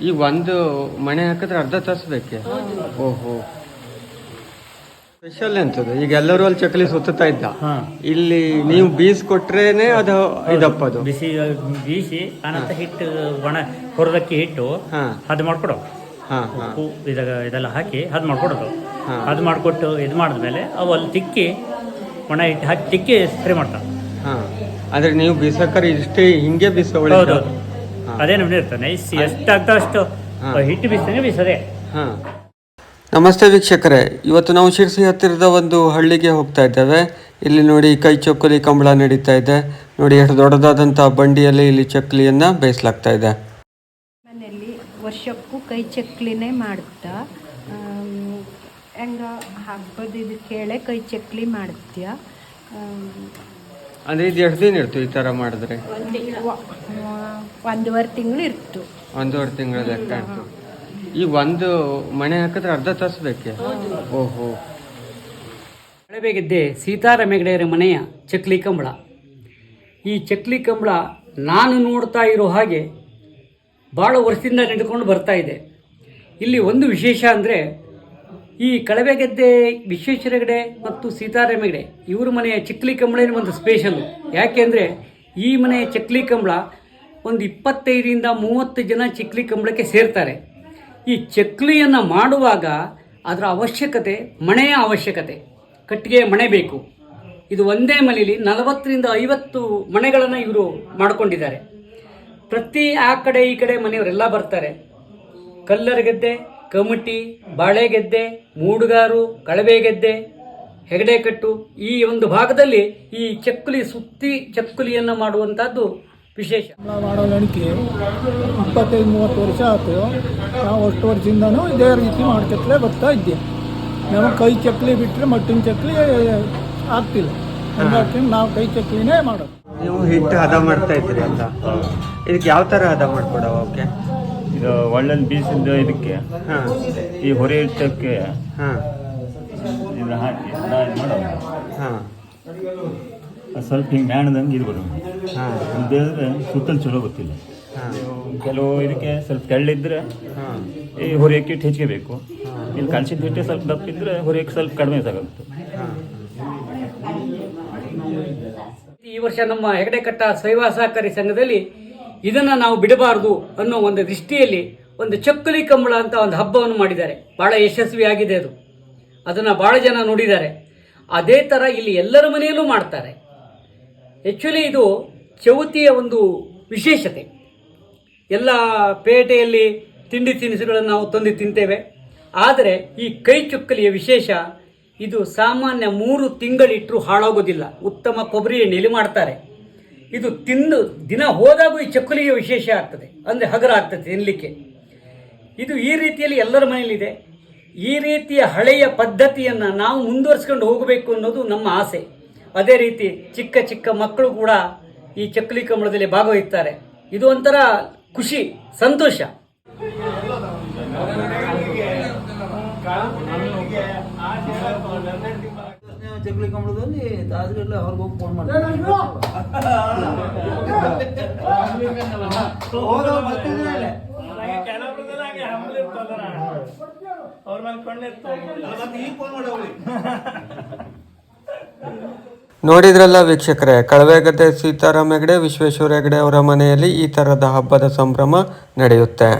ಈಗ ಒಂದು ಮಣೆ ಹಾಕಿದ್ರೆ ಅರ್ಧ ತಾಸು ಬೇಕೆ? ಓಹೋ. ಸ್ಪೆಷಲ್ ಎಂತದು? ಈಗ ಎಲ್ಲರೂ ಅಲ್ಲಿ ಚಕ್ಲಿ ಸುತ್ತಾ ಇದ್ದ. ಇಲ್ಲಿ ನೀವು ಬೀಸ್ ಕೊಟ್ರೇನೆ ಅದು ಇದಪ್ಪದು. ಬಿಸಿ ಬೀಸಿ ಆನಂತರ ಹಿಟ್ಟು ಒಣ ಹುರದಕ್ಕಿ ಹಿಟ್ಟು ಅದು ಮಾಡ್ಕೊಡೋ ಹಾ ಹಾ. ಉಪ್ಪು ಇದಾಗ ಇದೆಲ್ಲ ಹಾಕಿ ಅದು ಮಾಡ್ಕೊಡೋದು. ಅದು ಮಾಡಿಕೊಟ್ಟು ಇದು ಮಾಡಿದ್ಮೇಲೆ ಅವು ಅಲ್ಲಿ ತಿಕ್ಕಿ ಒಣ ಹಿಟ್ಟು ಹಾಕಿ ತಿಕ್ಕಿ ಸ್ಪ್ರೇ ಮಾಡ್ತಾರೆ. ಹಾ. ಅಂದ್ರೆ ನೀವು ಬೀಸಕ್ಕಾರೆ ಇಷ್ಟೇ ಹಿಂಗೆ ಬೀಸ ಅದೇ ನಮ್ಗೆ ಇರ್ತಾನೆ ಎಷ್ಟಾಗ್ತಾ ಅಷ್ಟು. ಹಿಟ್ಟು ಬೀಸ್ತಾನೆ ಬೀಸದೆ. ಹಾ. ನಮಸ್ತೆ ವೀಕ್ಷಕರೇ. ಇವತ್ತು ನಾವು ಶಿರ್ಸಿ ಹತ್ತಿರದ ಒಂದು ಹಳ್ಳಿಗೆ ಹೋಗ್ತಾ ಇದ್ದೇವೆ. ಇಲ್ಲಿ ನೋಡಿ ಕೈ ಚೊಕ್ಕಲಿ ಕಂಬಳ ನಡೀತಾ ಇದೆ. ನೋಡಿ ಎಷ್ಟು ದೊಡ್ಡದಾದಂತಹ ಬಂಡಿಯಲ್ಲಿ ಇಲ್ಲಿ ಚಕ್ಲಿಯನ್ನ ಬೇಯಿಸಲಾಗ್ತಾ ಇದೆ. ಮನೆಯಲ್ಲಿ ವರ್ಷಕ್ಕೂ ಕೈ ಚಕ್ಲಿನೇ ಮಾಡುತ್ತಾ ಆಮ್, ಹೆಂಗ ಹಬ್ಬದ ಇದು ಕೇಳೆ ಕೈ ಚಕ್ಲಿ ಮಾಡುತ್ತೀಯ ಅಂದ್ರೆ ಇದು ಎಷ್ಟು ದಿನ ಇರ್ತು ಈ ತರ ಮಾಡಿದ್ರೆ? ಒಂದೂವರೆ ತಿಂಗಳು ಇರ್ತು. ಒಂದೂವರೆ ತಿಂಗಳ ಲೆಕ್ಕ ಇರ್ತು. ಈ ಒಂದು ಮಣೆ ಹಾಕಿದ್ರೆ ಅರ್ಧ ತಾಸು ಬೇಕೆ? ಓಹೋ. ಹಳೆಬೇಗೆದ್ದೆ ಸೀತಾರಾಮ ಹೆಗಡೆಯರ ಮನೆಯ ಚಕ್ಲಿ ಕಂಬಳ. ಈ ಚಕ್ಲಿ ಕಂಬಳ ನಾನು ನೋಡ್ತಾ ಇರೋ ಹಾಗೆ ಭಾಳ ವರ್ಷದಿಂದ ನಡೆದುಕೊಂಡು ಬರ್ತಾ ಇದೆ. ಇಲ್ಲಿ ಒಂದು ವಿಶೇಷ ಅಂದರೆ ಈ ಕಳವೆಗೆದ್ದೆ ವಿಶ್ವೇಶ್ವರ ಹೆಗಡೆ ಮತ್ತು ಸೀತಾರಾಮ ಹೆಗಡೆ ಇವ್ರ ಮನೆಯ ಚಕ್ಲಿ ಕಂಬಳ ಒಂದು ಸ್ಪೆಷಲ್ಲು ಯಾಕೆಂದರೆ ಈ ಮನೆಯ ಚಕ್ಲಿ ಕಂಬಳ ಒಂದು ಇಪ್ಪತ್ತೈದರಿಂದ ಮೂವತ್ತು ಜನ ಚಕ್ಲಿ ಕಂಬಳಕ್ಕೆ ಸೇರ್ತಾರೆ. ಈ ಚಕ್ಲಿಯನ್ನು ಮಾಡುವಾಗ ಅದರ ಅವಶ್ಯಕತೆ ಮಣೆಯ ಅವಶ್ಯಕತೆ. ಕಟ್ಟಿಗೆ ಮಣೆ ಬೇಕು. ಇದು ಒಂದೇ ಮನೆಯಲ್ಲಿ ನಲವತ್ತರಿಂದ ಐವತ್ತು ಮನೆಗಳನ್ನು ಇವರು ಮಾಡಿಕೊಂಡಿದ್ದಾರೆ. ಪ್ರತಿ ಆ ಕಡೆ ಈ ಕಡೆ ಮನೆಯವರೆಲ್ಲ ಬರ್ತಾರೆ. ಕಲ್ಲರ್ ಗೆದ್ದೆ ಕಮಟಿ ಬಾಳೆಗೆದ್ದೆ ಮೂಡುಗಾರು ಕಳವೆಗೆದ್ದೆ ಹೆಗಡೆಕಟ್ಟು ಈ ಒಂದು ಭಾಗದಲ್ಲಿ ಈ ಚಕ್ಕುಲಿ ಸುತ್ತಿ ಚಕ್ಕುಲಿಯನ್ನು ಮಾಡುವಂಥದ್ದು ವಿಶೇಷ. ಮಾಡೋ ಗಣಿಕೆ ಇಪ್ಪತ್ತೈದು ಮೂವತ್ತು ವರ್ಷ ಆಯ್ತು ನಾವು ಅಷ್ಟು ವರ್ಷದಿಂದನೂ ಇದೇ ರೀತಿ ಮಾಡ್ಕೊತ್ಲೇ ಬರ್ತಾ ಇದ್ದೆ ನಾವು ಕೈ ಚಕ್ಲಿ ಬಿಟ್ಟರೆ ಮಟ್ಟಿನ ಚಕ್ಲಿ ಆಗ್ತಿಲ್ಲ. ಹಂಗಾಗಿ ನಾವು ಕೈ ಚಕ್ಲಿನೇ ಮಾಡೋದು. ನೀವು ಹಿಟ್ಟು ಹದ ಮಾಡ್ತಾ ಇದ್ರಿ ಅಂತ. ಇದಕ್ಕೆ ಯಾವ ತರ ಹದ ಮಾಡ್ಕೊಡವ ಓಕೆ ಇದು ಒಳ್ಳೆ ಬೀಸಿದ ಇದಕ್ಕೆ. ಹಾ. ಈ ಹೊರೆ ಇಟ್ಟಕ್ಕೆ ಹಾ. ಇದನ್ನ ಹಾಕಿ ನಾ ಇದು ಮಾಡೋದು ಸ್ವಲ್ಪ ಹಿಂಗೆ ಮ್ಯಾಣದಂಗೆ ಇರ್ಬೋದು. ಹಾ. ಬೇರೆ ಸುತ್ತಲು ಚಲೋ ಗೊತ್ತಿಲ್ಲ. ಹಾ. ಕೆಲವು ಇದಕ್ಕೆ ಸ್ವಲ್ಪ ತೆಳ್ಳಿದ್ರೆ ಈ ಹೊರೆಯಕ್ಕೆ ಹಿಟ್ಟು ಹೆಚ್ಚಿಗೆ ಇಲ್ಲಿ ಕಳ್ಸಿದ ಹಿಟ್ಟೆ ಸ್ವಲ್ಪ ದಪ್ಪ ಇದ್ರೆ ಹೊರೆಯಕ್ಕೆ ಸ್ವಲ್ಪ ಕಡಿಮೆ ಸಾಗುತ್ತೆ ಈ ವರ್ಷ ನಮ್ಮ ಹೆಗಡೆಕಟ್ಟ ಶೈವ ಸಹಕಾರಿ ಸಂಘದಲ್ಲಿ ಇದನ್ನು ನಾವು ಬಿಡಬಾರದು ಅನ್ನೋ ಒಂದು ದೃಷ್ಟಿಯಲ್ಲಿ ಒಂದು ಚಕ್ಕಲಿ ಕಂಬಳ ಅಂತ ಒಂದು ಹಬ್ಬವನ್ನು ಮಾಡಿದ್ದಾರೆ. ಬಹಳ ಯಶಸ್ವಿಯಾಗಿದೆ ಅದು. ಅದನ್ನು ಬಹಳ ಜನ ನೋಡಿದ್ದಾರೆ. ಅದೇ ಥರ ಇಲ್ಲಿ ಎಲ್ಲರ ಮನೆಯಲ್ಲೂ ಮಾಡ್ತಾರೆ. ಆ್ಯಕ್ಚುಲಿ ಇದು ಚೌತಿಯ ಒಂದು ವಿಶೇಷತೆ. ಎಲ್ಲ ಪೇಟೆಯಲ್ಲಿ ತಿಂಡಿ ತಿನಿಸುಗಳನ್ನು ನಾವು ತಂದು ತಿಂತೇವೆ. ಆದರೆ ಈ ಕೈ ಚುಕ್ಕಲಿಯ ವಿಶೇಷ ಇದು ಸಾಮಾನ್ಯ ಮೂರು ತಿಂಗಳಿಟ್ಟರೂ ಹಾಳಾಗೋದಿಲ್ಲ. ಉತ್ತಮ ಕೊಬ್ಬರಿ ಎಣ್ಣೆಯಲ್ಲಿ ಮಾಡ್ತಾರೆ. ಇದು ತಿಂದು ದಿನ ಹೋದಾಗೂ ಈ ಚಕ್ಕುಲಿಗೆ ವಿಶೇಷ ಆಗ್ತದೆ. ಅಂದರೆ ಹಗರ ಆಗ್ತದೆ ತಿನ್ನಲಿಕ್ಕೆ ಇದು ಈ ರೀತಿಯಲ್ಲಿ ಎಲ್ಲರ ಮನೆಯಲ್ಲಿದೆ. ಈ ರೀತಿಯ ಹಳೆಯ ಪದ್ಧತಿಯನ್ನು ನಾವು ಮುಂದುವರಿಸ್ಕೊಂಡು ಹೋಗಬೇಕು ಅನ್ನೋದು ನಮ್ಮ ಆಸೆ. ಅದೇ ರೀತಿ ಚಿಕ್ಕ ಚಿಕ್ಕ ಮಕ್ಕಳು ಕೂಡ ಈ ಚಕ್ಕಲಿ ಕಂಬಳದಲ್ಲಿ ಭಾಗವಹಿಸ್ತಾರೆ. ಇದು ಒಂಥರ ಖುಷಿ, ಸಂತೋಷ. ಚಕ್ಲಿ ಕಂಬಳದಲ್ಲಿ ತಾಜ್ಗಡ್ಲೆ ಅವ್ರಿಗೆ ಹೋಗಿ ಫೋನ್ ಮಾಡ್ತಾರೆ ನೋಡಿದ್ರಲ್ಲ ವೀಕ್ಷಕರೇ ಕಳವೆಗದ್ದೆ ಸೀತಾರಾಮ್ ಹೆಗಡೆ ವಿಶ್ವೇಶ್ವರ ಹೆಗಡೆ ಅವರ ಮನೆಯಲ್ಲಿ ಈ ತರದ ಹಬ್ಬದ ಸಂಭ್ರಮ ನಡೆಯುತ್ತೆ.